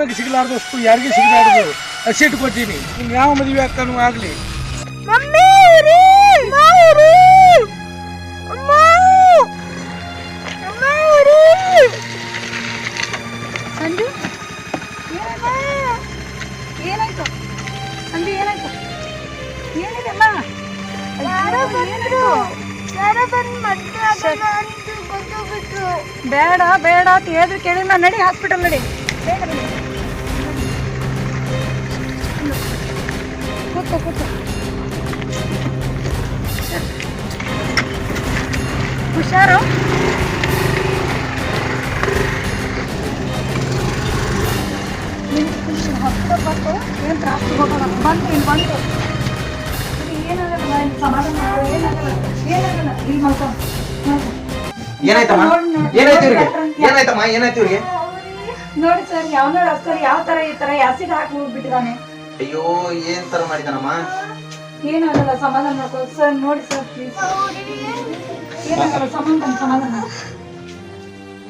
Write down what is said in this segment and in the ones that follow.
ನಿನಗೆ ಸಿಗಲಾರ್ದಷ್ಟು ಯಾರಿಗೂ ಸಿಗಲಾರ್ದು. ಹಸಿಟ್ಟು ಕೊಟ್ಟೀನಿ ನೀನು ಯಾವ ಮದುವೆ ಅಕ್ಕನೂ ಆಗಲಿ. ಸಂಜು ಏನಾಯ್ತು? ಸಂಜು ಏನಾಯ್ತು? ಏನಿದೆ ಅಮ್ಮ? ಯಾರೋ ಬಂದ್ರು. ಯಾರೋ ಬಂದು ಮತ್ತೆ ಅದನ್ನ ಅಂದು ಬಂದೋಗ್ಬಿಟ್ರು. ಬೇಡ ಬೇಡ ಅಂತ ಹೇಳಿದ್ರು ಕೇಳಿಲ್ಲ ನಡಿ ಹಾಸ್ಪಿಟಲ್ ನಡಿ. ಬೇಗ ನಡಿ. ಕೂತ್ಕೋ ಕೂತ್ಕೋ ಹುಷಾರು ಹತ್ತು ಬಂತು ಏನು ತ್ರಾಸ ಹೋಗೋಣ ಬಂತು ಇಲ್ಲಿ ಬಂತು ಏನಾಗಲ್ಲ ಇಲ್ಲಿ ಸಮಾಧಾನ ಏನಾಗಲ್ಲ ಏನಾಗಲ್ಲ. ಇಲ್ಲಿ ಮಲ್ಕೊ. ಏನಾಯ್ತಮ್ಮ? ಏನಾಯ್ತು ಇವ್ರಿಗೆ? ಏನಾಯ್ತಮ್ಮ? ಏನಾಯ್ತು ಇವ್ರಿಗೆ? ನೋಡಿ ಸರ್ ಯಾವ ಸರ್ ಯಾವ ತರ ಈ ತರ ಆಸಿಡ್ ಹಾಕಿ ಹೋಗ್ಬಿಟ್ಟಿದ್ದಾನೆ. ಅಯ್ಯೋ ಏನ್ ತರ ಮಾಡಿದಾನಮ್ಮ ಏನಾಗಲ್ಲ ಸಮಾಧಾನ ಮಾಡ್ಕೊ. ಸರ್ ನೋಡಿ ಸರ್ ಪ್ಲೀಸ್ ಏನಾಗಲ್ಲ ಸಮಾಧಾನ ಸಮಾಧಾನ.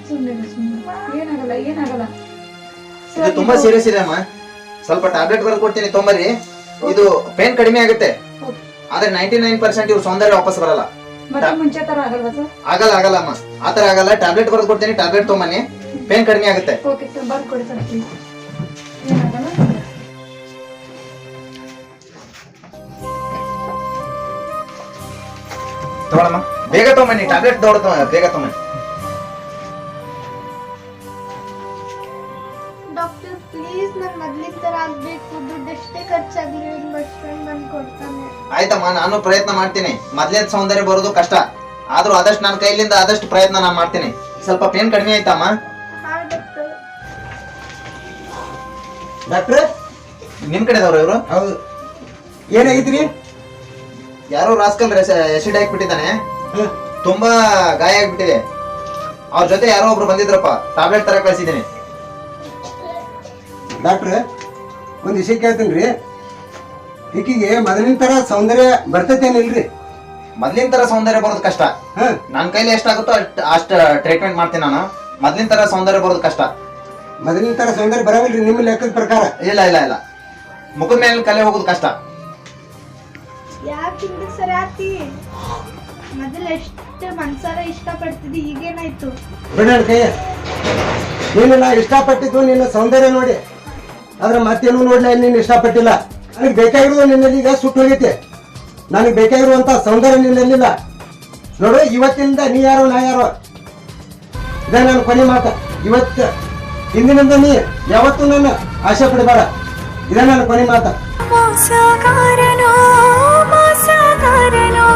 ಸುಮ್ಮನೆ ಸುಮ್ಮನೆ ಏನಾಗಲ್ಲ ಏನಾಗಲ್ಲ. ಇದು ತುಂಬಾ ಸೀರಿಯಸ್ ಇದೆ ಅಮ್ಮ. ಸ್ವಲ್ಪ ಟ್ಯಾಬ್ಲೆಟ್ ಬರ್ದು ಕೊಡ್ತೀನಿ ತೊಂಬರಿ ಇದು ಪೇನ್ ಕಡಿಮೆ ಆಗುತ್ತೆ. ಆದ್ರೆ ನೈಂಟಿ ನೈನ್ ಪರ್ಸೆಂಟ್ ಇವ್ರ ಸೌಂದರ್ಯ ವಾಪಸ್ ಬರಲ್ಲ. ಮುಂಚೆ ತರ ಆಗಲ್ವಾ ಸರ್? ಆಗಲ್ಲ ಆಗಲ್ಲ ಅಮ್ಮ. ಆತರ ಆಗಲ್ಲ. ಟ್ಯಾಬ್ಲೆಟ್ ಬರ್ದು ಕೊಡ್ತೀನಿ ಟ್ಯಾಬ್ಲೆಟ್ ತೊಗೊಂಬನ್ನಿ ಪೇನ್ ಕಡಿಮೆ ಆಗುತ್ತೆ. ಓಕೆ ಸರ್ ಬರ್ಕೊಡಿ ಸರ್ ಪ್ಲೀಸ್ ತಗೊಳಮ್ಮ. ಬೇಗ ತಗೊಂಬನ್ನಿ ಟ್ಯಾಬ್ಲೆಟ್ ದೊಡ್ಡ ಬೇಗ ತಗೊಂಬನ್ನಿ. ಡಾಕ್ಟರ್ ಪ್ಲೀಸ್ ನಾನು ಮೊದ್ಲಿನ ತರ ಆಗ್ಬೇಕು. ದುಡ್ಡು ಎಷ್ಟೇ ಖರ್ಚಾಗ್ಲಿ ಒಂದು ಬಸ್ ಫ್ರೆಂಡ್ ಬಂದು ಕೊಡ್ತಾನೆ. ಆಯ್ತಮ್ಮ ನಾನು ಪ್ರಯತ್ನ ಮಾಡ್ತೀನಿ. ಮೊದ್ಲೇದ್ ಸೌಂದರ್ಯ ಬರೋದು ಕಷ್ಟ. ಆದ್ರೂ ಆದಷ್ಟು ನನ್ನ ಕೈಲಿಂದ ಆದಷ್ಟು ಪ್ರಯತ್ನ ನಾನು ಮಾಡ್ತೀನಿ. ಸ್ವಲ್ಪ ಪೇನ್ ಕಡಿಮೆ ಆಯ್ತಮ್ಮ? ಡಾಕ್ಟ್ರೆ ನಿಮ್ ಕಡೆದವ್ರು ಇವರು? ಹೌದು. ಏನಾಗಿದ್ರಿ ಯಾರೋ ರಾಸ್ಕಲ್ ಎಸಿಡ್ ಹಾಕ್ಬಿಟ್ಟಿದ್ದಾನೆ. ತುಂಬಾ ಗಾಯ ಆಗ್ಬಿಟ್ಟಿದೆ. ಅವ್ರ ಜೊತೆ ಯಾರೋ ಒಬ್ರು ಬಂದಿದ್ರಪ್ಪ ಟ್ಯಾಬ್ಲೆಟ್ ತರ ಕಳ್ಸಿದ್ದೀನಿ. ಡಾಕ್ಟ್ರೆ ಒಂದು ವಿಷಯ ಕೇಳ್ತೀನಿ ರೀ. ಈಕಿಗೆ ಮೊದಲಿನ ತರ ಸೌಂದರ್ಯ ಬರ್ತೈತೇನಿಲ್ರಿ? ಮೊದ್ಲಿನ ತರ ಸೌಂದರ್ಯ ಬರೋದು ಕಷ್ಟ. ನನ್ನ ಕೈಲಿ ಎಷ್ಟಾಗುತ್ತೋ ಅಷ್ಟು ಅಷ್ಟ ಟ್ರೀಟ್ಮೆಂಟ್ ಮಾಡ್ತೀನಿ ನಾನು. ಮೊದ್ಲಿನ ತರ ಸೌಂದರ್ಯ ಬರೋದು ಕಷ್ಟ. ಮೊದಲಿನ ತರ ಸೌಂದರ್ಯ ಬರವಲ್ರಿ ನಿಮ್ಮ ಲೆಕ್ಕದ ಪ್ರಕಾರ? ಇಲ್ಲ ಇಲ್ಲ ಇಲ್ಲ. ಮುಖದ ಮೇಲೆ ಕಲೆ ಹೋಗೋದು ಕಷ್ಟ. ಯಾಕೆ ಸರಿ ಆತಿ ಮೊದಲು ಎಷ್ಟು ಮನ್ಸಾರ ಇಷ್ಟಪಡ್ತಿದ್ದಿ ಈಗೇನಾಯ್ತು? ಕೈಯ. ನೀನು ನಾ ಇಷ್ಟಪಟ್ಟಿದ್ದು ನಿನ್ನ ಸೌಂದರ್ಯ ನೋಡಿ. ಆದ್ರೆ ಮತ್ತೇನು ನೋಡ್ಲ ನೀನು ಇಷ್ಟಪಟ್ಟಿಲ್ಲ. ನನಗೆ ಬೇಕಾಗಿರೋದು ನಿನ್ನಲ್ಲಿ ಈಗ ಸುಟ್ಟು ಹೋಗೈತೆ. ನನಗೆ ಬೇಕಾಗಿರುವಂತ ಸೌಂದರ್ಯ ನಿನ್ನಲ್ಲಿಲ್ಲ ನೋಡು ಇವತ್ತಿನಿಂದ ನೀ ಯಾರೋ ನಾ ಯಾರೋ. ಇದೇ ನಾನು ಕೊನೆ ಮಾತ. ಇವತ್ತು ಹಿಂದಿನಿಂದ ನೀ ಯಾವತ್ತೂ ನನ್ನ ಆಸೆ ಪಡಬೇಡ. ಇದೇ ನಾನು ಕೊನೆ ಮಾತ. ಮೋಸಗಾರನೋ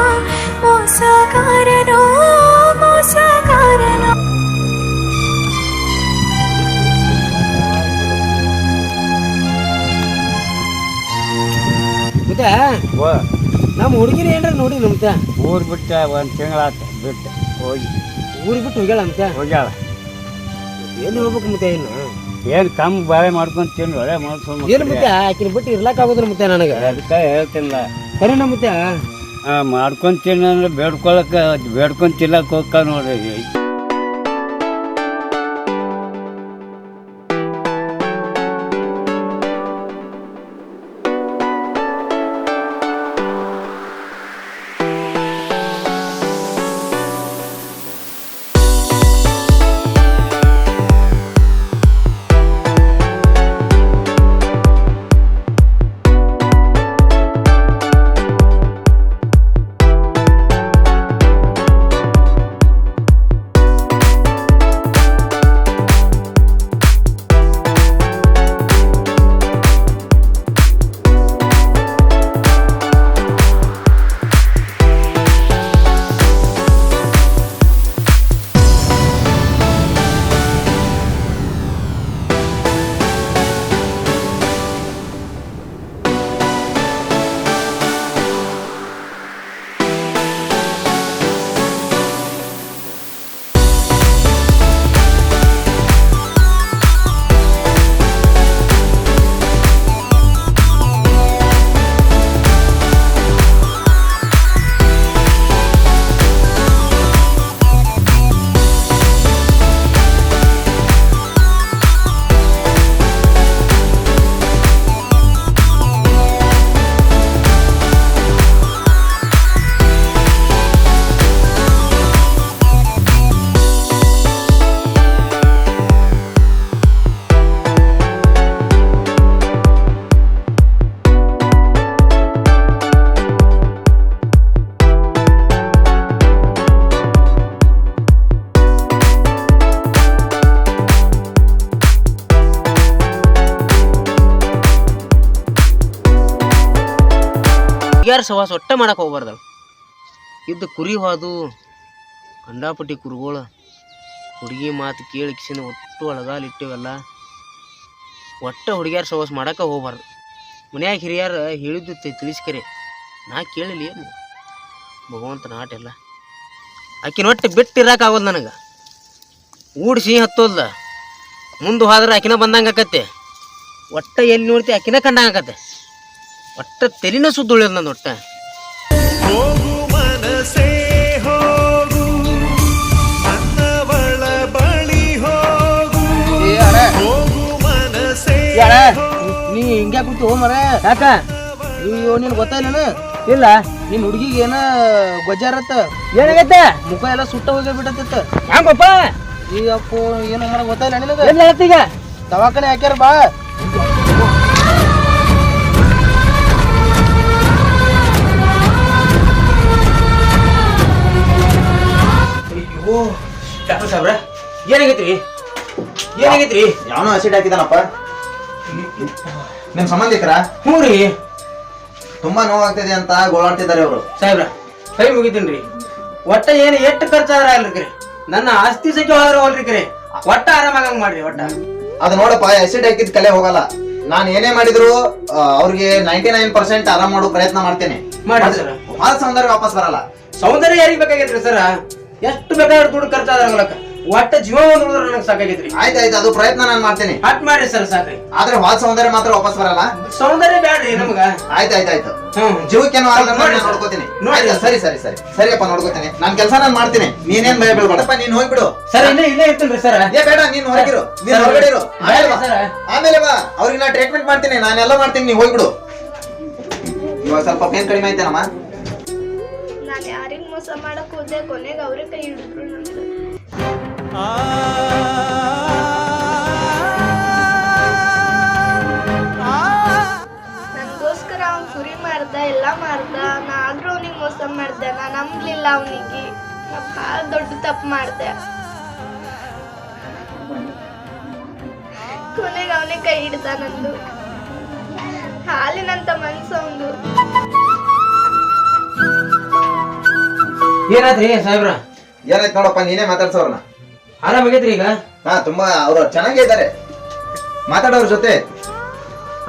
ನಮ್ಮ ಹುಡುಗಿನ ಏನ್ರ ನೋಡಿ ನಮ್ತ ಊರ್ ಬಿಟ್ಟ ಒಂದ್ ತಿಂಗಳಾತ ಬಿಟ್ಟು ಹೋಗಿ. ಊರಿಗೆ ಬಿಟ್ಟು ಹೋಗ್ಯಾಳ ಅಂತ ಹೋಗ್ಯಾಳ. ಎಲ್ಲಿ ಹೋಗ್ಬೇಕು ಮತ್ತೆ ಇನ್ನು? ಏನ್ ತಮ್ಮ ಬಾಳೆ ಮಾಡ್ಕೊಂಡು ತಿನ್ನು ಒಳ್ಳೆ ಮಾಡ್ಕೊಂಡು ಏನು ಮತ್ತೆ ಆಕಿನ ಬಿಟ್ಟು ಇರ್ಲಾಕ್ ಆಗೋದಿಲ್ಲ ಮತ್ತೆ ನನಗೆ. ಅದಕ್ಕೆ ಹೇಳ್ತಿಲ್ಲ. ಕರೆನ ನಮ್ಮ ಆ, ಮಾಡ್ಕೊಂಡ್ ತಿನ್ನ ಅಂದ್ರೆ ಬೇಡ್ಕೊಳಕ ಬೇಡ್ಕೊಂಡ್ ತಿನ್ನಕ್ ಹೋಗ್ಕ ನೋಡ್ರಿ. ಹುಡುಗಿಯಾರ ಸವಾಸ ಒಟ್ಟ ಮಾಡಕ್ಕೆ ಹೋಗ್ಬಾರ್ದು. ಇದ್ದು ಕುರಿ ಹೋದು ಕಂಡಾಪಟ್ಟಿ ಕುರುಗಳು, ಹುಡುಗಿ ಮಾತು ಕೇಳಿ ಕಿಸಿನ ಒಟ್ಟು ಒಳಗಾಲಿಟ್ಟಿವೆಲ್ಲ ಒಟ್ಟೆ ಹುಡುಗಿಯಾರ ಸವಾಸ ಮಾಡಕ್ಕೆ ಹೋಗ್ಬಾರ್ದು. ಮನ್ಯಾಗ ಹಿರಿಯರು ಹೇಳಿದ್ದು ತಿಳಿಸ್ಕರಿ. ನಾ ಕೇಳಿಲ್ಲ ಏನು. ಭಗವಂತನ ಆಟ ಎಲ್ಲ ಆಕಿನ ಒಟ್ಟು ಬಿಟ್ಟು ಇರೋಕ್ಕಾಗೋದು ನನಗೆ. ಊಡಿಸಿ ಹತ್ತೋದು ಮುಂದೆ ಹೋದ್ರೆ ಆಕಿನ ಬಂದಂಗೆ ಆಕತ್ತೆ. ಒಟ್ಟ ಎಲ್ಲಿ ನೋಡ್ತಿ ಆಕಿನ ಕಂಡಂಗೆ ಆಕತ್ತೆ. ಒಟ್ಟ ತೆಲಿನ ಸುದ್ದ ನಾನು ನನ್ನ ಒಟ್ಟ ನೀ ಹಿಂಗ್ಯಾ ಕೂತು ಮರ. ಯಾಕ? ಅಯ್ಯೋ ನಿನ್ ಗೊತ್ತಾಯಿಲ್ಲ ಇಲ್ಲ ನಿನ್ ಹುಡುಗಿಗೆ ಏನ ಗೊಜ್ಜಾರತ್ತ? ಏನಾಗೈತೆ ಮುಖ ಎಲ್ಲ ಸುಟ್ಟ ಹೋಗಿ ಬಿಟ್ಟತ್ತ ಹ್ಯಾಂಗಪ್ಪ? ಈ ಅಪ್ಪ ಏನೋ ಮರ ಗೊತ್ತಾಯಿಲ್ಲ ಈಗ ಎಲ್ಲ ಹೇಳ್ತೀಗ ದವಾಖಾನೆ ಹಾಕ್ಯಾರ ಬಾ. ಡಾಕ್ಟರ್ ಏನಾಗೈತ್ರಿ ಏನಾಗೈತ್ರಿ ಯಾವನೋ ಅಸಿಡ್ ಹಾಕಿದಾನಪ್ಪ. ನಿಮ್ ಸಂಬಂಧಿಕರ? ಹ್ಞೂ ರೀ. ತುಂಬಾ ನೋವಾಗ್ತಿದೆ ಅಂತ ಗೋಳಾಡ್ತಿದ್ದಾರೆ ಅವರು. ಸಾಹೇಬ್ರ ಕೈ ಮುಗಿತೀನಿ ಒಟ್ಟ ಏನು ಎಷ್ಟು ಖರ್ಚಾದ್ರ ಅಲ್ರಿ ನನ್ನ ಆಸ್ತಿ ಸಹಿತ ಹೋದ್ರ ಅಲ್ರಿ ಒಟ್ಟ ಆರಾಮಾಗಂಗ್ ಮಾಡ್ರಿ ಒಟ್ಟ. ಅದು ನೋಡಪ್ಪ ಆಸಿಡ್ ಹಾಕಿದ್ ಕಲೆ ಹೋಗಲ್ಲ. ನಾನು ಏನೇ ಮಾಡಿದ್ರು ಅವ್ರಿಗೆ ನೈಂಟಿ ನೈನ್ ಪರ್ಸೆಂಟ್ ಆರಾಮ್ ಮಾಡೋ ಪ್ರಯತ್ನ ಮಾಡ್ತೇನೆ. ಮಾಡಿ ಸರ್. ಭಾಳ ಸೌಂದರ್ಯ ವಾಪಸ್ ಬರಲ್ಲ. ಸೌಂದರ್ಯ ಯಾರಿಗ್ ಬೇಕಾಗೈತ್ರಿ ಸರ್? ಎಷ್ಟು ಬೇಕಾದ್ರೆ ದುಡ್ಡು ಖರ್ಚಾದ್ರೆ ಹೋಗಲಕ್ಕ ಒಟ್ಟ ಜೀವ ಉಳಿದ್ರೆ ನನಗೆ ಸಾಕಾಗೈತ್ರಿ. ಆಯ್ತು ಅದು ಪ್ರಯತ್ನ ನಾನು ಮಾಡ್ತೇನೆ. ಹಟ್ ಮಾಡಿ ಸರ್ ಸಾಕ್ರಿ. ಆದ್ರೆ ಹೊಸ ಸೌಂದರ್ಯ ಮಾತ್ರ ವಾಪಸ್ ಬರಲ್ಲ. ಸೌಂದರ್ಯ ಬೇಡ್ರಿ ನಮಗ. ಆಯ್ತಾಯ್ತಾಯ್ತು ಹ್ಮ್. ಜೀವಕ್ಕೇನು ಆಗಲ್ಲ ಅಂತ ನೋಡಿ ನಾನು ನೋಡ್ಕೋತೀನಿ. ನೋಡಿ ಆಯ್ತಾ? ಸರಿ. ಸರಿ ಸರಿ ಸರಿಯಪ್ಪ ನೋಡ್ಕೋತೀನಿ. ನಾನ್ ಕೆಲಸ ನಾನು ಮಾಡ್ತೀನಿ. ನೀನೇನ್ ಭಯ ಬೀಳ್ಬೇಡಪ್ಪ ನೀನ್ ಹೋಗ್ಬಿಡು. ಸರ್. ಇಲ್ಲೇ ಇಲ್ಲೇ ಇರ್ತೀನಿ ಸರ್. ಏ ಬೇಡ ನೀನ್ ಹೊರಗಿರು. ನೀನ್ ಹೊರಗಡೆ ಇರು. ಆಮೇಲೆ ಬಾ. ಸರ್. ಆಮೇಲೆ ಬಾ. ಅವ್ರಿಗೆ ನಾ ಟ್ರೀಟ್ಮೆಂಟ್ ಮಾಡ್ತೀನಿ. ನಾನೆಲ್ಲ ಮಾಡ್ತೀನಿ. ನೀವ್ ಹೋಗ್ಬಿಡು. ಇವಾಗ ಸ್ವಲ್ಪ ಪೇನ್ ಕಡಿಮೆ ಆಯ್ತೇನಮ್ಮ ನಾನು ಮೋಸ ಮಾಡಕ್ ಹೋದೆ, ಕೊನೆಗೆ ಅವ್ರೇ ಕೈ ಹಿಡಿದ್ರು ನನ್ಗೆ ನನಗೋಸ್ಕರ ಅವ್ನ್ ಕುರಿ ಮಾರ್ದ ಎಲ್ಲ ಮಾರ್ದ ನಾ ಆದ್ರೂ ಅವನಿಗೆ ಮೋಸ ಮಾಡ್ದೆ, ನಾ ನಂಬ್ಲಿಲ್ಲ ಅವನಿಗೆ. ನಾ ಭಾಳ ದೊಡ್ಡ ತಪ್ಪು ಮಾಡ್ದೆ. ಕೊನೆಗೆ ಅವನೇ ಕೈ ಹಿಡ್ದ ನಂದು. ಹಾಲಿನಂತ ಮನ್ಸು ಅವಂದು ಏನಾದ್ರಿ ಸಾಹೇಬ್ರ? ಏನಾಯ್ತು ನೋಡಪ್ಪ ನೀನೇ ಮಾತಾಡ್ಸೋರ್ನ ಆರಾಮಾಗೈತ್ರಿ ಈಗ? ಹಾ ತುಂಬಾ ಅವ್ರು ಚೆನ್ನಾಗೇ ಇದ್ದಾರೆ. ಮಾತಾಡೋರ್ ಜೊತೆ.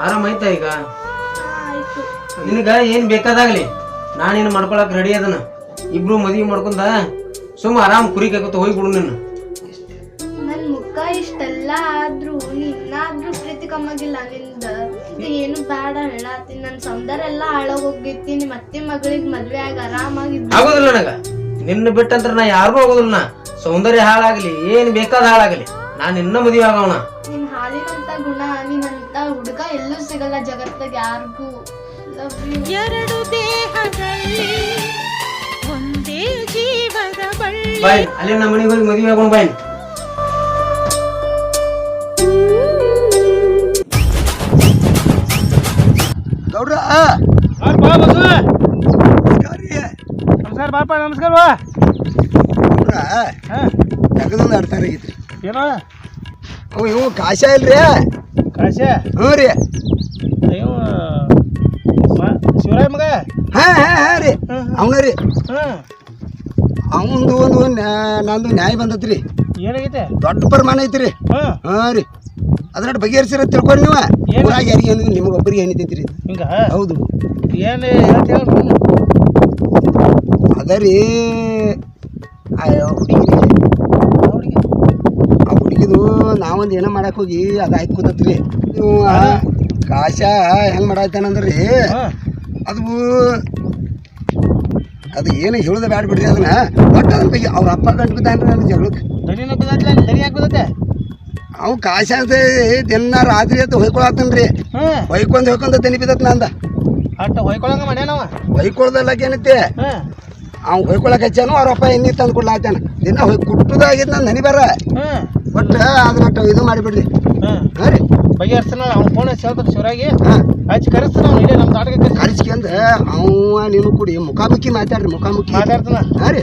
ಆರಾಮಾಯ್ತ ಆಯ್ತಾ ಈಗ? ಆಯ್ತು. ನಿನಗ ಏನ್ ಬೇಕಾದಾಗ್ಲಿ ನಾನೇನು ಮಾಡ್ಕೊಳಕ್ ರೆಡಿ ಅದನ ಇಬ್ರು ಮದ್ವಿ ಮಾಡ್ಕೊಂಡ ಸುಮ್ಮ ಆರಾಮ್ ಕುರಿ ಕಾಕೋತ ಹೋಗ್ಬಿಡು ನೀನು. ನನ್ ಮುಖ ಇಷ್ಟೆಲ್ಲ ಆದ್ರೂ ನಿನ್ನಾದ್ರೂ ಪ್ರೀತಿ ಕಮ್ಮಾಗಿಲ್ಲ ನಿಂದ ಇದು ಏನು ಬೇಡ ಹೇಳತ್ತೀನಿ. ನನ್ ಸೌಂದರ್ಯ ಎಲ್ಲ ಹಾಳಾಗೋಗೈತಿ ನಿಮ್ಮ ಅತ್ತೆ ಮಗಳಿಗೆ ಮದ್ವೆ ಆಗಿ ಆರಾಮಾಗಿ ಆಗೋದಿಲ್ಲ ನನಗ. ನಿನ್ನ ಬಿಟ್ಟಂತ್ರ ನಾ ಯಾರಿಗೂ ಹೋಗೋದಿಲ್ಲ ನಾ. ಸೌಂದರ್ಯ ಹಾಳಾಗ್ಲಿ ಏನ್ ಬೇಕಾದ ಹಾಳಾಗ್ಲಿ. ನಾ ನಿನ್ನ ಮದುವೆ ಆಗೋಣ ನಿನ್ ಹಾಲಿನಂತ ಗುಣ ನಿನ್ನಂತ ಹುಡುಗ ಎಲ್ಲೂ ಸಿಗಲ್ಲ ಜಗತ್ತಾಗ ಯಾರಿಗೂ. ಎರಡು ದೇಹದಲ್ಲಿ ಒಂದೇ ಜೀವದ ಬಳ್ಳಿ. ಬಾಯ್ ಅಲ್ಲಿ ನಮ್ಮ ಮನೆಗೆ ಹೋಗಿ ಮದುವೆ ಆಗೋಣ ಬಾಯ್. ಗೌಡ್ರ! ನಮಸ್ಕಾರ ಬಾಪ ನಮಸ್ಕಾರ ಬಾ. ಜಗದೊಂದು ಅರ್ಥ ಆಗೈತ್ರಿ ಏನೋ? ಅವ ಇವು ಕಾಶ ಇಲ್ರಿ? ಕಾಶ? ಹ್ಞೂ ರೀ. ಅಯ್ಯೋ ಶಿವರಾಯ ಮಗ? ಹಾಂ ಹಾಂ ಹಾ ರೀ. ಅವನ ರೀ. ಹಾಂ ಅವನದು ಒಂದು ನ್ಯಾ- ನಂದು ನ್ಯಾಯ ಬಂದತ್ರಿ. ಏನಾಗೈತೆ? ದೊಡ್ಡ ಪ್ರಮಾಣ ಐತ್ರಿ. ಹಾಂ ಹಾ ರೀ. ಅದ್ರ ಬಗೆಹರಿಸಿರ ತಿಳ್ಕೊಂಡು ನೀವು. ಏನು? ಊರಾಗ ಯಾರಿಗೆ ಏನು ನಿಮಗೆ ಒಬ್ಬರಿಗೆ ರೀ ಹಿಂಗ? ಹೌದು. ಏನು ಹೇಳ್ತೇವೆ ಅದ ರೀ ಆ ಹುಡುಗಿ ಹುಡುಗಿ ಆ ಹುಡುಗಿದು ನಾವೊಂದು ಏನೋ ಮಾಡಕ್ಕೆ ಹೋಗಿ ಅದಾಯ್ತು ಕೂತತ್ರಿ ನೀವು ಕಾಶ ಹೆಂಗ್ ಮಾಡಾಯ್ತಾನಂದ್ರೆ? ರೀ ಅದು ಅದು ಏನು ಹೇಳೋದು ಬ್ಯಾಡ ಬಿಡ್ರಿ ಅದನ್ನ. ಒಟ್ಟು ಅದನ್ನ ಬಗ್ಗೆ ಅವ್ರ ಅಪ್ಪ ಗಂಟು ಬಿದ್ದಾನ್ರಿ ನನ್ನ ಜಗಳಕ್ಕೆ ಅವು ಕಾಶ ಅಂತ ದಿನ ರಾತ್ರಿ ಅಂತ ಹೊಯ್ಕೊಳತ್ತನ್ರಿ ರೀ ಹೊಯ್ಕೊಂಡ್ ಹೊಯ್ಕೊಂಡ್ ತನಿ ಬಿದ್ದತ್ ನಂದ. ಅಟ್ಟ ಹೊಯ್ಕೊಳಂಗ ಮಾಡ್ಯಾನವ ಹೊಯ್ಕೊಳ್ದಲ್ಲ ಏನೈತೆ? ಹಾಂ. ಅವ್ನು ಹೊಯ್ಕೊಳಕ್ಕೆ ಹಚ್ಚಾನು ಅವ್ರ ಅಪ್ಪ ಎಣ್ಣೆ ತಂದು ಕೊಡ್ಲಾತಾನ ದಿನ ಹೊಯ್ ಕುಟ್ಟುದಾಗಿದ್ ನಾನು ನನಿ ಬರ. ಒಟ್ಟು ಅದು ಒಟ್ಟು ಇದು ಮಾಡಿಬಿಡ್ರಿ ಹಾಂ. ರೀ. ಬಗೆಹರಿಸ್ತಾನ ಅವ್ನು ಫೋನ್ ಹಚ್ಚಿ ಹೇಳ್ತಾನೆ ಶಿವರಾಗಿ. ಹಚ್ಚಿ ಕರೆಸ್ತಾನ ಅವ್ನು ಇಲ್ಲೇ ನಮ್ಮ ಕರೆಸಿ. ಕರ್ಸ್ಕೊಂಡ್ ಅವ ನೀನು ಕೂಡಿ ಮುಖಾಮುಖಿ ಮಾತಾಡ್ರಿ ಮುಖಾಮುಖಿ. ಮಾತಾಡ್ತಾನ? ಹಾಂ ರೀ.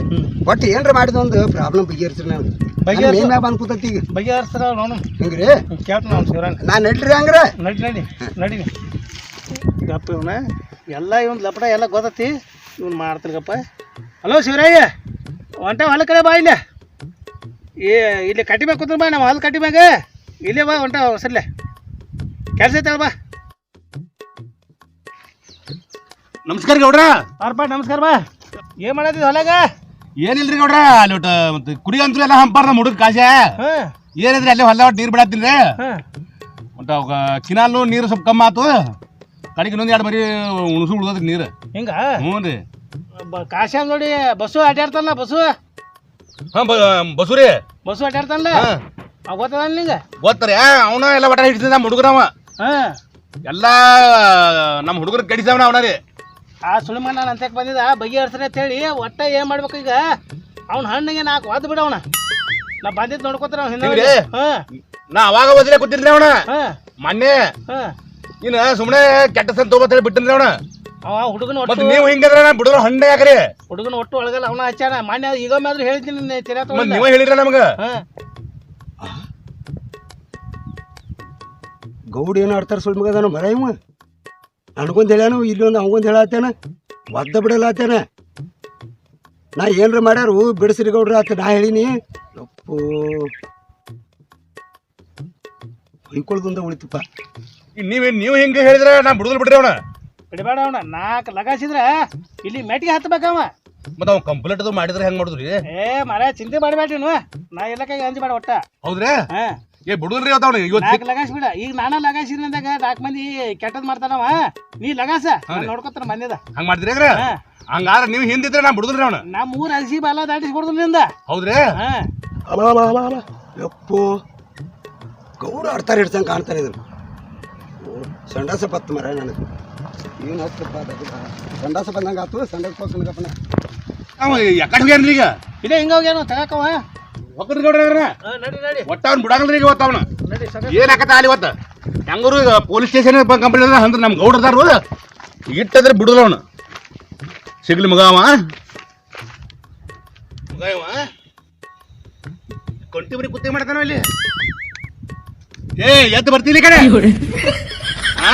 ಒಟ್ಟು ಏನ್ರ ಮಾಡಿದ ಒಂದು ಪ್ರಾಬ್ಲಮ್ ಬಗೆಹರಿಸ್ರಿ ನಾನು ಬಗೆಹರ್ಸು. ಬಂದ್ ಕೂತೈತಿ ಈಗ. ಬಗೆಹರಿಸ್ತಾನ ನೋಡು ಹಿಂಗ್ರಿ? ಕೇಳ್ತಾನ ಅವ್ನು ಶಿವರಾಂಗ್ ನಾ ನಡ್ರಿ ಹಂಗ್ರೆ? ನಡಿ ನಡಿ ನಡಿ ಗಪ್ಪ ಇವನ. ಎಲ್ಲ ಇವನ್ ಲಪಡ ಎಲ್ಲ ಗೊತ್ತತಿ. ಇವ್ನು ಮಾಡ್ತಿರ್ಗಪ್ಪ ಹಲೋ ಶಿವರಾಯ ಒಂಟ ಹೊಲ ಕಡೆ ಬಾ ಇಲ್ಲೇ. ಏ ಇಲ್ಲಿ ಕಟ್ಟಿ ಮ್ಯಾಗ ಕೂತ್ರ ಬಾ ನಾವು ಹೊಲ ಕಟ್ಟಿ ಮ್ಯಾಗ. ಇಲ್ಲೇ ಬಾ ಹೊಂಟ ಹೊಸರ್ಲೆ. ಕೆಲಸ ಐತಲ್ಲ ಬಾ ನಮಸ್ಕಾರ ಗೌಡ್ರ. ಅರ್ಪ ನಮಸ್ಕಾರ ಬಾ. ಏನು ಮಾಡತ್ತಿದ್ ಹೊಲಾಗ ಏನಿಲ್ರಿ ಗೌಡ್ರ ಅಲ್ಲಿ ಒಟ್ಟು ಮತ್ತೆ ಕುಡಿ ಅಂತೂ ಎಲ್ಲ ಹಂಪಾರ ನಮ್ಮ ಹುಡುಗ ಕಾಜ. ಹಾಂ. ಏನಿದ್ರಿ ಅಲ್ಲೇ ಹೊಲ ಒಟ್ಟು ನೀರು ಬಿಡತ್ತೀನಿ ರೀ ಹಾಂ. ಒಟ್ಟು ಅವಾಗ ಕಿನಾಲ್ನು ನೀರು ಸ್ವಲ್ಪ ಕಮ್ಮಿ ಆತು. ಕಡೆಗೆ ಇನ್ನೊಂದು ಎರಡು ಮರಿ ಉಣಸು ಉಳ್ದದ್ರಿ ನೀರು. ಹಿಂಗ? ಹ್ಞೂ ರೀ ಕಾಶ್ಯಾಮ್ ನೋಡಿ ಬಸ್ಸು ಅಡ್ಡಾಡ್ತಾನಲ್ಲ ಬಸ್ಸು ಹಾಂ ಬಸು ರೀ ಬಸ್ಸು ಅಡ್ಡಾಡ್ತಾನಲ್ಲ ಹಾಂ. ಅವ್ ಗೊತ್ತದ ನಿಂಗೆ? ಗೊತ್ತರಿ. ಅವನ ಎಲ್ಲ ಬಟ ಹಿಡಿದ ನಮ್ಮ ಹುಡುಗರವ. ಹಾಂ. ಎಲ್ಲ ನಮ್ಮ ಹುಡುಗರು ಕಡಿಸವನ ಅವನ ರೀ. ಆ ಸುಳಿಮಣ್ಣ ನಾನು ಅಂತಕ್ಕೆ ಬಂದಿದ್ದ ಬಗೆಹರಿಸ್ರಿ ಅಂತ ಹೇಳಿ ಒಟ್ಟ ಏನು ಮಾಡ್ಬೇಕು ಈಗ? ಅವ್ನ ಹಣ್ಣಿಗೆ ನಾಲ್ಕು ಒದ್ದು ಅವನ ನಾ ಬಂದಿದ್ದು ನೋಡ್ಕೋತಾರ ಅವ್ನ ಹಿಂದೆ? ಹಾಂ. ನಾ ಅವಾಗ ಓದಿಲೆ ಕೂತಿನ್ರಿ ಅವನ. ಮೊನ್ನೆ. ಹಾಂ. ಇನ್ನು ಸುಮ್ಮನೆ ಕೆಟ್ಟ ಸಂತ ತಗೋತ ಹೇಳಿ ಬಿಟ್ಟನ್ರಿ ಅವನ. ಅವ ಹುಡುಗನ ಮತ್ತೆ ಒಟ್ಟು ನೀವು ಹಿಂಗಂದ್ರೆ ನಾ ಬಿಡೋರು ಹಂಡೆ ಯಾಕ್ರಿ? ಹುಡುಗನ ಒಟ್ಟು ಒಳಗಲ್ಲ ಅವನ ಹಚ್ಚಾನ ಮಾನ್ಯ ಈಗ ಮಾತ್ರ ಹೇಳ್ತೀನಿ ತಿರ ಮತ್ತೆ ನೀವೇ ಹೇಳಿರ ನಮ್ಗೆ? ಗೌಡ ಏನು ಆಡ್ತಾರ ಸುಳ್ಳು ಮಗದಾನ ಮರ ಇವ? ನನಗೊಂದು ಹೇಳ್ಯಾನು ಒಂದು ಅವಂಗೊಂದು ಹೇಳತ್ತೇನ ಒದ್ದ ಬಿಡಲಾತೇನ ನಾ ಏನ್ರ ಮಾಡ್ಯಾರು ಬಿಡಿಸ್ರಿ ಗೌಡ್ರ ಆತ ನಾ ಹೇಳಿನಿ. ಅಪ್ಪು ಹೊಯ್ಕೊಳ್ದಿಂದ ಉಳಿತಪ್ಪ. ನೀವ್ ನೀವು ಹಿಂಗೆ ಹೇಳಿದ್ರೆ ನಾ ಬಿಡುದಿಲ್ಲ ಬಿಡ್ರಿ ಅವನ. ಬಿಡಬೇಡ ಅವನ ನಾಲ್ಕು ಲಗಾಸಿದ್ರೆ ಇಲ್ಲಿ ಮೆಟ್ಟಿಗೆ ಹತ್ಬೇಕವ. ಮತ್ತೆ ಅವ್ನು ಕಂಪ್ಲೇಂಟ್ ಅದು ಮಾಡಿದ್ರೆ ಹೆಂಗ್ ಮಾಡುದ್ರಿ? ಏ ಮರ ಚಿಂತೆ ಮಾಡಬೇಡ್ರಿ ನೀವು ನಾ ಎಲ್ಲ ಕೈ ಅಂಜಿ ಬೇಡ ಒಟ್ಟ. ಹೌದ್ರಿ? ಹಾಂ. ಏ ಬಿಡುದ್ರಿ ಅವನು ಇವತ್ತು ನಾಲ್ಕು ಲಗಾಸ್ ಬಿಡ. ಈಗ ನಾನ ಲಗಾಸಿನ ಅಂದಾಗ ನಾಲ್ಕು ಮಂದಿ ಕೆಟ್ಟದ್ ಮಾಡ್ತಾನವ. ನೀ ಲಗಾಸ? ನಾನ್ ನೋಡ್ಕೊತಾನ ಮಂದಿದ ಹಂಗ್ ಮಾಡಿದ್ರಿ ಹಂಗಾದ್ರೆ ಹಾ. ಹಂಗಾರ ನೀವು ಹಿಂದಿದ್ರೆ ನಾ ಬಿಡುದ್ರಿ ಅವನು. ನಮ್ಮ ಊರ ಹಸಿ ಬಾಲ ದಾಟಿಸ್ಕೊಡ್ದು ನಿಂದ. ಹೌದ್ರಿ? ಹಾ. ಅಲ ಅಲ ಅಲ ಅಲ ಯಪ್ಪೋ. ಗೌಡ ಆಡ್ತಾರೆ ಹಿಡ್ಸಂಗೆ ಕಾಣ್ತಾರೆ ಇದನ್ನು ಸಂಡಾಸ ಪತ್ತು ಮರ ನನಗೆ. ಏನು ಹತ್ತಪ್ಪ ಅದು ಸಂಡಾಸ ಬಂದಂಗೆ ಆತು ಸಂಡಾಸ ಪಕ್ಕನಗಪ್ಪನ ಅವ ಯಾಕಡೆ ಹೋಗ್ಯಾನ್ರಿ ಈಗ? ಇಲ್ಲೇ ಹಿಂಗ ಹೋಗ್ಯಾನ ತಗಾಕವ ಒಕ್ಕದ ಗೌಡ್ರ ನಡಿ ನಡಿ. ಒಟ್ಟ ಅವ್ನು ಬಿಡಂಗಿಲ್ರಿ ಈಗ ಅವನು. ನಡಿ ಸಗ ಅಲ್ಲಿ ಇವತ್ತು? ಹೆಂಗರು ಈಗ ಪೊಲೀಸ್ ಸ್ಟೇಷನ್ ಕಂಪ್ಲೇಂಟ್ ಅಂದ್ರೆ ನಮ್ಮ ಗೌಡ್ರದಾರು ಇಟ್ಟದ್ರೆ ಬಿಡುದಿಲ್ಲ ಅವನು. ಸಿಗ್ಲಿ ಮಗ ಅವ. ಮಗ ಇವ? ಕಂಟಿ ಬರೀ ಕುತ್ತೆ ಮಾಡ್ತಾನ ಇಲ್ಲಿ? ಏ ಎದ್ದು ಬರ್ತೀನಿ ಕಡೆ. ಆ?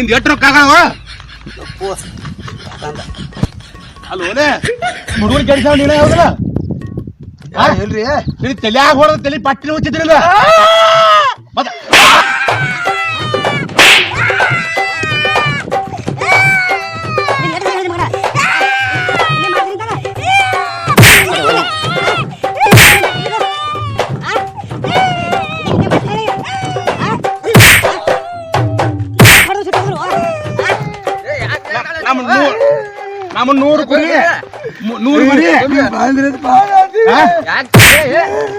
ನಿಂದು ಎಷ್ಟು ರೊಕ್ಕ ಆಗವ? ಅಲ್ಲ ಓಲೆ ಹುಡುಗರು ಕೆಡಿಸಾವ ನೀನೇ ಹೌದಲ್ಲ ಇಲ್ರಿ. ನಿನ್ ತಲ್ಯಾಗ ಹೊಡೆದ ತಲೆ ಪಟ್ಟಿನ ಮುಚ್ಚಿದ್ರಲ್ಲ ನಮ್ಮ ನೂರು ಕುರಿ ಮು- ನೂರು ಕುರಿ ಹಾ?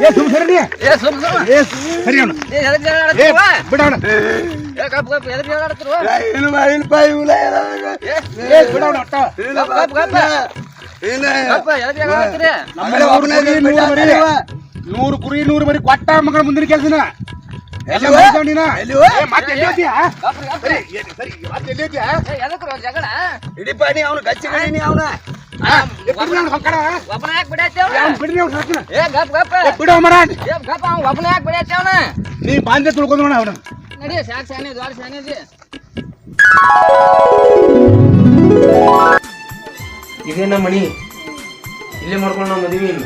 ಏ ಸುಮ್ ಸರಿ ನೀ. ಏ ಸರಿ ಅವ್ನು. ಏ ಬಿಡ ಅವ್ನ. ಏನು ಮಾಡಿಲ್ಪ ಇವನ ಏ ಬಿಡ ಅವ್ನ ಒಟ್ಟ. ನಮ್ಮ ಊರ್ನಾಗ ನೂರು ಮರಿ ನೂರು ಕುರಿ ನೂರು ಮರಿ ಕೊಟ್ಟ ಮಗಳ ಮುಂದಿನ ಕೆಲಸನ ಹಿಡಿಪಾಡಿ ಅವನು ಗಚ್ಚಿ ಗಡಿನಿ ಅವನ. ಆ, ಏ, ಬಿಡ್ರಿ ಅವ್ನ ಹೊಕ್ಕಡ. ಏ, ಅವ್ನ್? ಬಿಡ್ರಿ ಅವ್ನ ಸಾಕಿನ. ಏ, ಬಿಡು ಅವ್ನ್ ಮರ. ನೀ ಬಾಂಧೆ ತುಳ್ಕೊಂಡ್ ನೋಡ ಅವನ ಇದೇ ನಮ್ಮ ಮನಿ ಇಲ್ಲೇ ಮಾಡ್ಕೊಂಡು ನಾವು ಮದುವೆ ಇಲ್ಲ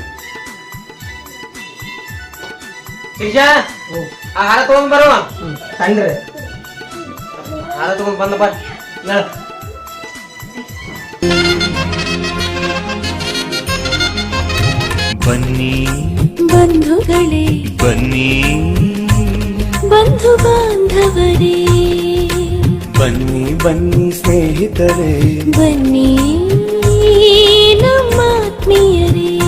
ಶಿರ್ಷಾ ಆ ಹಾರ ತಗೊಂಡ್ ಬರೋ ತಂದ್ರೆ. ಹಾರ ತಗೊಂಡ್ ಬಂದಪ್ಪ ಹೇಳ ಬನ್ನಿ. ಬಂಧುಗಳೇ. ಬನ್ನಿ. ಬಂಧು ಬಾಂಧವರೇ. ಬನ್ನಿ ಬನ್ನಿ ಸ್ನೇಹಿತರೇ. ಬನ್ನಿ ನಮ್ಮಾತ್ಮೀಯರೇ.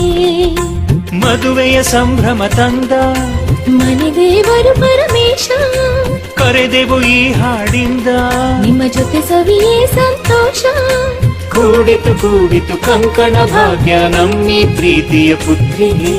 ಮದುವೆಯ ಸಂಭ್ರಮ ತಂದ. ಮನೆದೇವರು ಪರಮೇಶ. ಕರೆದೆವು ಈ ಹಾಡಿಂದ. ನಿಮ್ಮ ಜೊತೆ ಸವಿಯೇ ಸಂತೋಷ. ಕೂಡಿತು ಕೂಡಿತು ಕಂಕಣ ಭಾಗ್ಯ ನಮ್ಮಿ ಪ್ರೀತಿಯ ಪುತ್ರಿಗೆ